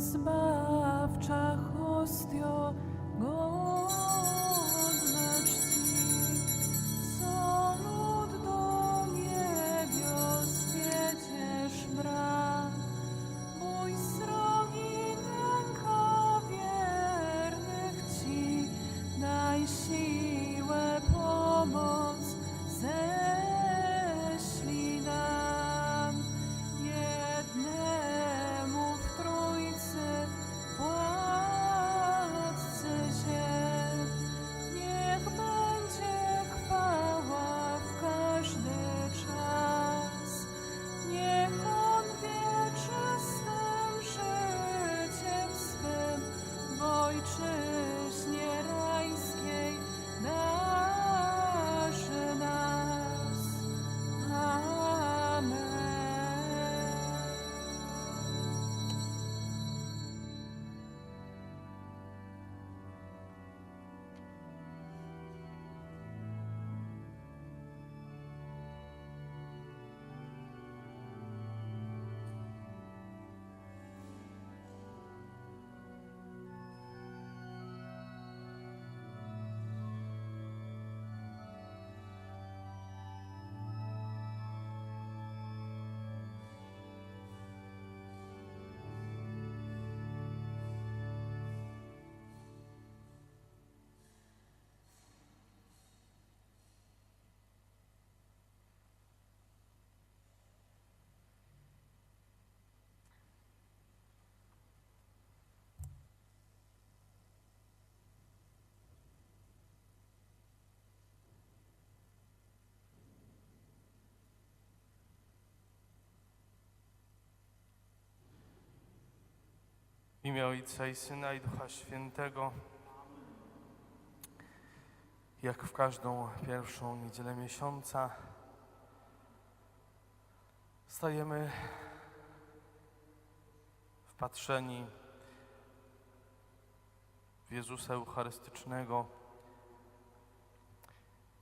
zbawcza hostio, imię Ojca i Syna i Ducha Świętego. Jak w każdą pierwszą niedzielę miesiąca stajemy wpatrzeni w Jezusa Eucharystycznego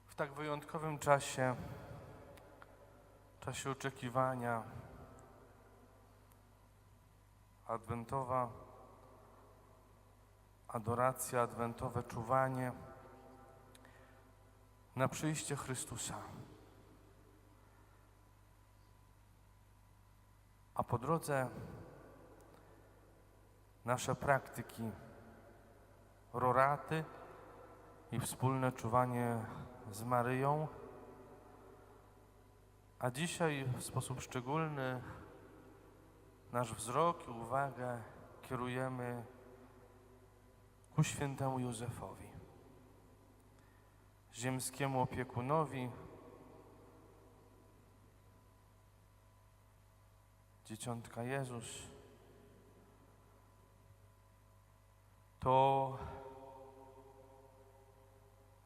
w tak wyjątkowym czasie, czasie oczekiwania adwentowa adoracja, adwentowe czuwanie na przyjście Chrystusa. A po drodze nasze praktyki, roraty i wspólne czuwanie z Maryją, a dzisiaj w sposób szczególny nasz wzrok i uwagę kierujemy ku świętemu Józefowi, ziemskiemu opiekunowi, dzieciątka Jezus. To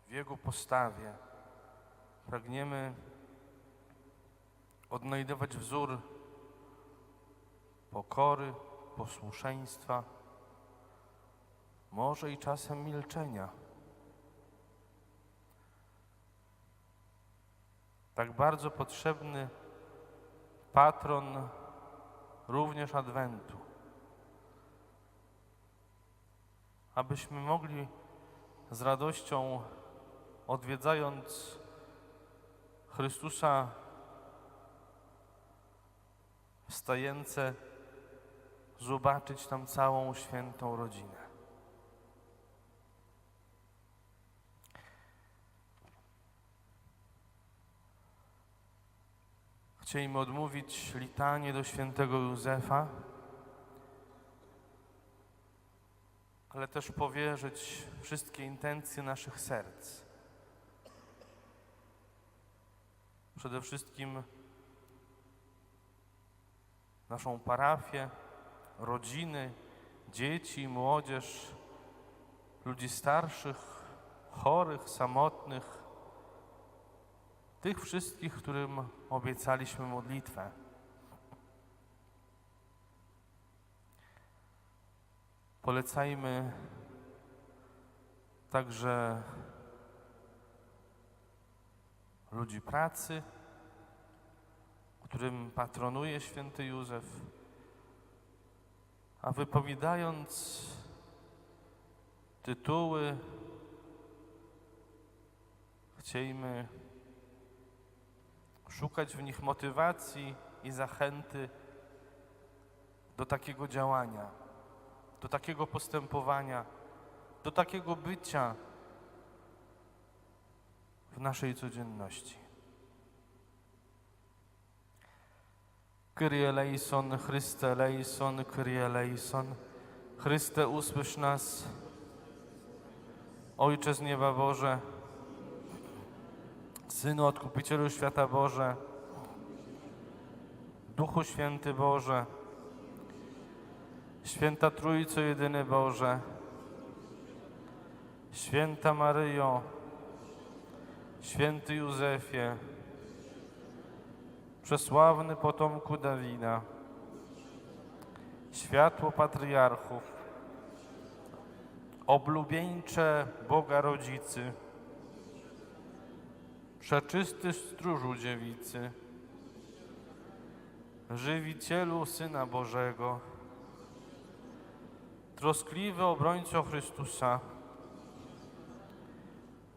w Jego postawie pragniemy odnajdywać wzór pokory, posłuszeństwa, może i czasem milczenia. Tak bardzo potrzebny patron również Adwentu, abyśmy mogli z radością odwiedzając Chrystusa wstające zobaczyć tam całą świętą rodzinę. Chcieliśmy odmówić litanie do świętego Józefa, ale też powierzyć wszystkie intencje naszych serc. Przede wszystkim naszą parafię, rodziny, dzieci, młodzież, ludzi starszych, chorych, samotnych, tych wszystkich, którym obiecaliśmy modlitwę. Polecajmy także ludzi pracy, którym patronuje święty Józef, A wypowiadając tytuły, chciejmy szukać w nich motywacji i zachęty do takiego działania, do takiego postępowania, do takiego bycia w naszej codzienności. Kyrie eleison, Chryste eleison, Kyrie eleison. Chryste, usłysz nas. Ojcze z nieba Boże, Synu Odkupicielu Świata Boże, Duchu Święty Boże, Święta Trójco Jedyny Boże, Święta Maryjo, Święty Józefie, przesławny potomku Dawida, światło patriarchów, oblubieńcze Boga Rodzicy, przeczysty stróżu dziewicy, żywicielu Syna Bożego, troskliwy obrońco Chrystusa,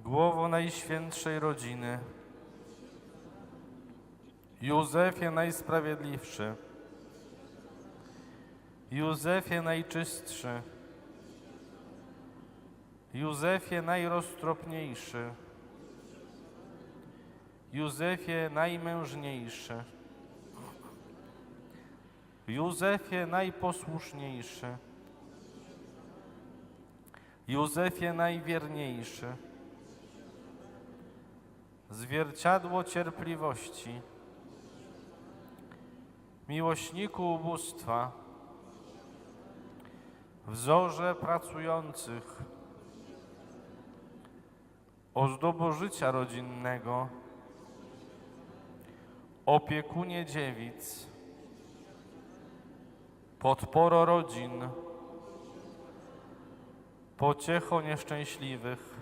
głowo Najświętszej Rodziny, Józefie Najsprawiedliwszy, Józefie Najczystszy, Józefie Najroztropniejszy, Józefie Najmężniejszy, Józefie Najposłuszniejszy, Józefie Najwierniejszy, zwierciadło cierpliwości, miłośniku ubóstwa, wzorze pracujących, ozdobo życia rodzinnego, opiekunie dziewic, podporo rodzin, pociecho nieszczęśliwych,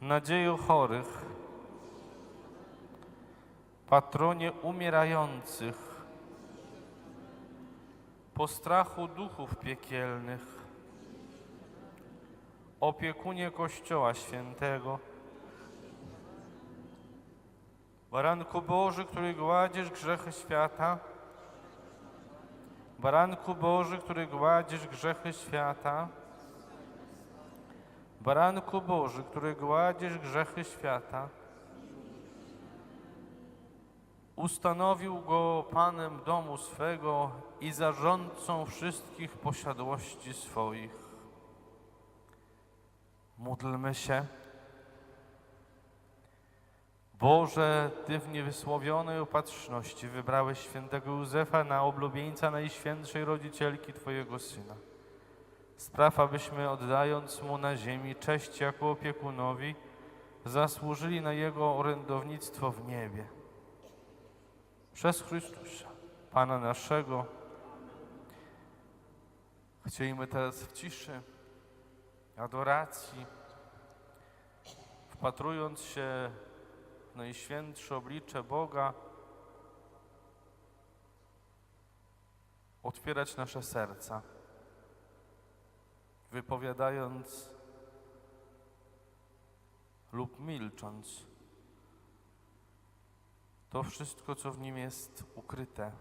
nadzieju chorych, patronie umierających, postrachu duchów piekielnych, opiekunie Kościoła Świętego, Baranku Boży, który gładzisz grzechy świata, Baranku Boży, który gładzisz grzechy świata, Baranku Boży, który gładzisz grzechy świata, ustanowił go Panem domu swego i zarządcą wszystkich posiadłości swoich. Módlmy się. Boże, Ty w niewysłowionej opatrzności wybrałeś świętego Józefa na oblubieńca Najświętszej Rodzicielki Twojego Syna. Spraw, abyśmy oddając Mu na ziemi cześć jako opiekunowi, zasłużyli na Jego orędownictwo w niebie. Przez Chrystusa, Pana naszego. Chcielibyśmy teraz w ciszy, adoracji, wpatrując się Najświętsze oblicze Boga, otwierać nasze serca, wypowiadając lub milcząc to wszystko, co w nim jest ukryte.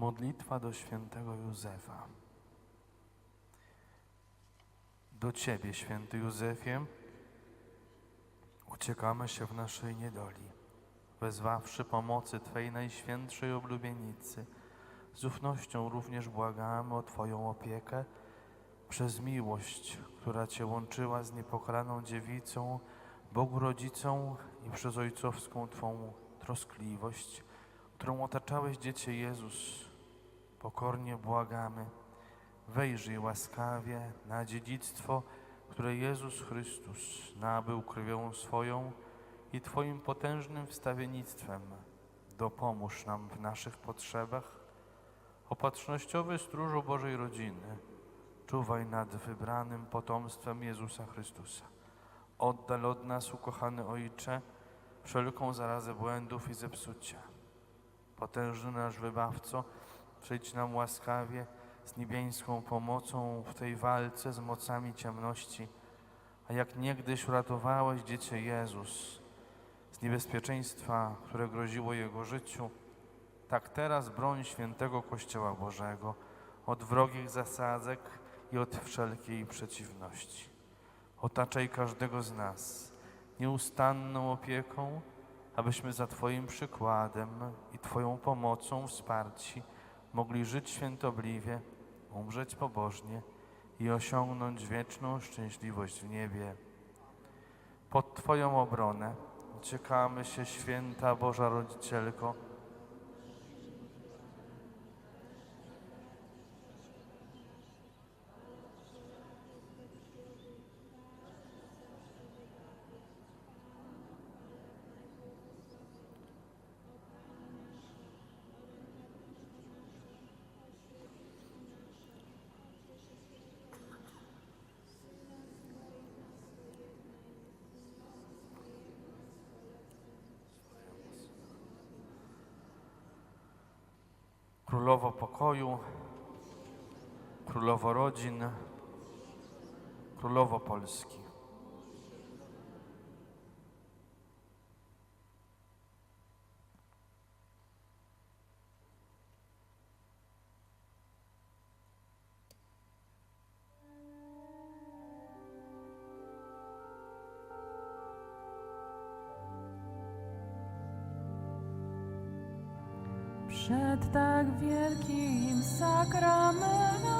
Modlitwa do świętego Józefa. Do Ciebie, święty Józefie, uciekamy się w naszej niedoli, wezwawszy pomocy Twej najświętszej oblubienicy. Z ufnością również błagamy o Twoją opiekę przez miłość, która Cię łączyła z niepokalaną dziewicą, Bogu Rodzicą i przez ojcowską Twą troskliwość, którą otaczałeś Dziecię Jezus. Pokornie błagamy, wejrzyj łaskawie na dziedzictwo, które Jezus Chrystus nabył krwią swoją i Twoim potężnym wstawiennictwem. Dopomóż nam w naszych potrzebach. Opatrznościowy stróżu Bożej rodziny, czuwaj nad wybranym potomstwem Jezusa Chrystusa. Oddal od nas, ukochany Ojcze, wszelką zarazę błędów i zepsucia. Potężny nasz Wybawco, przyjdź nam łaskawie z niebiańską pomocą w tej walce z mocami ciemności, a jak niegdyś uratowałeś Dziecię Jezus z niebezpieczeństwa, które groziło Jego życiu, tak teraz broń świętego Kościoła Bożego od wrogich zasadzek i od wszelkiej przeciwności. Otaczaj każdego z nas nieustanną opieką, abyśmy za Twoim przykładem i Twoją pomocą wsparci mogli żyć świętobliwie, umrzeć pobożnie i osiągnąć wieczną szczęśliwość w niebie. Pod Twoją obronę uciekamy się, święta Boża Rodzicielko, Królowo pokoju, Królowo rodzin, Królowo Polski. Przed tak wielkim sakramentem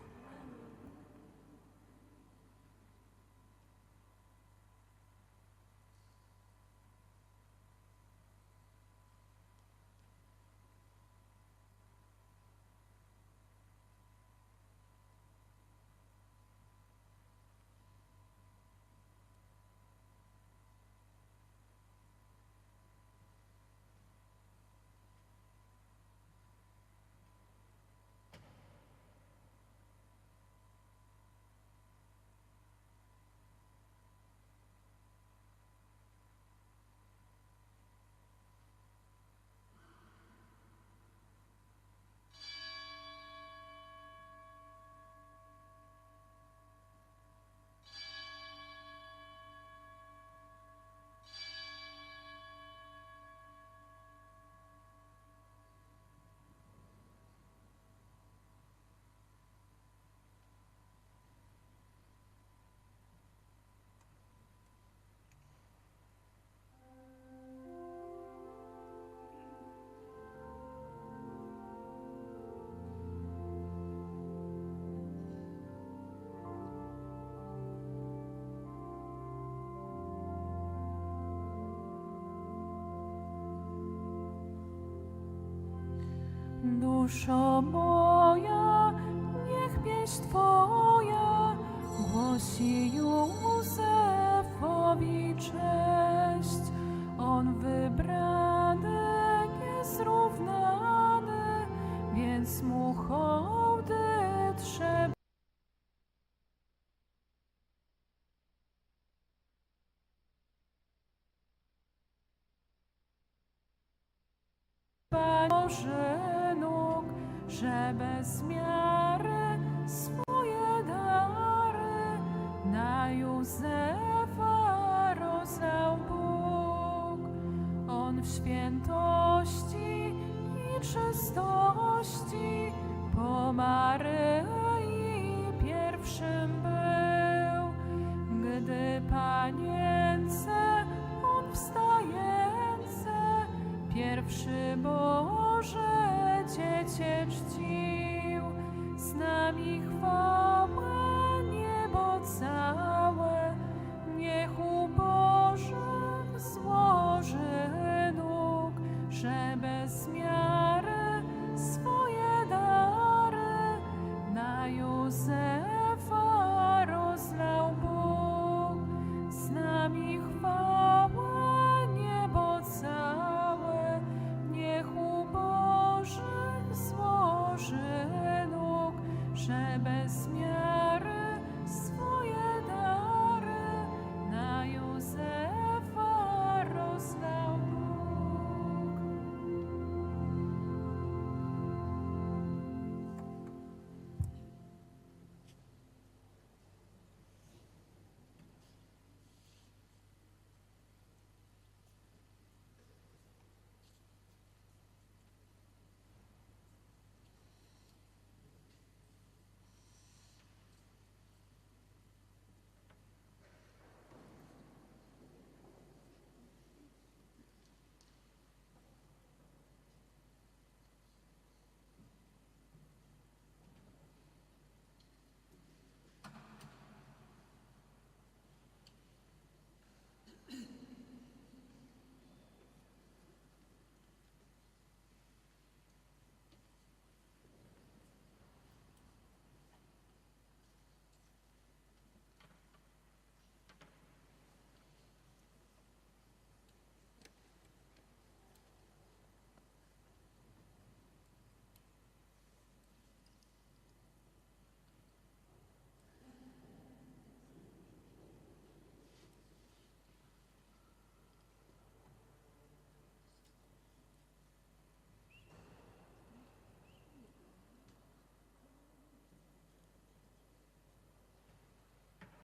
Duszo moja, niech pieśń Twoja głosi Józefowi cześć. On wybrany, niezrównany, więc mu hołdy trzeba. Boże że bez miary swoje dary na Józefa rozdał Bóg. On w świętości i czystości po Maryi pierwszym był, gdy panience on pierwszy Boże Dziecię czcił. Z nami chwała niebo całe, niech u Bożych złoży nóg, żeby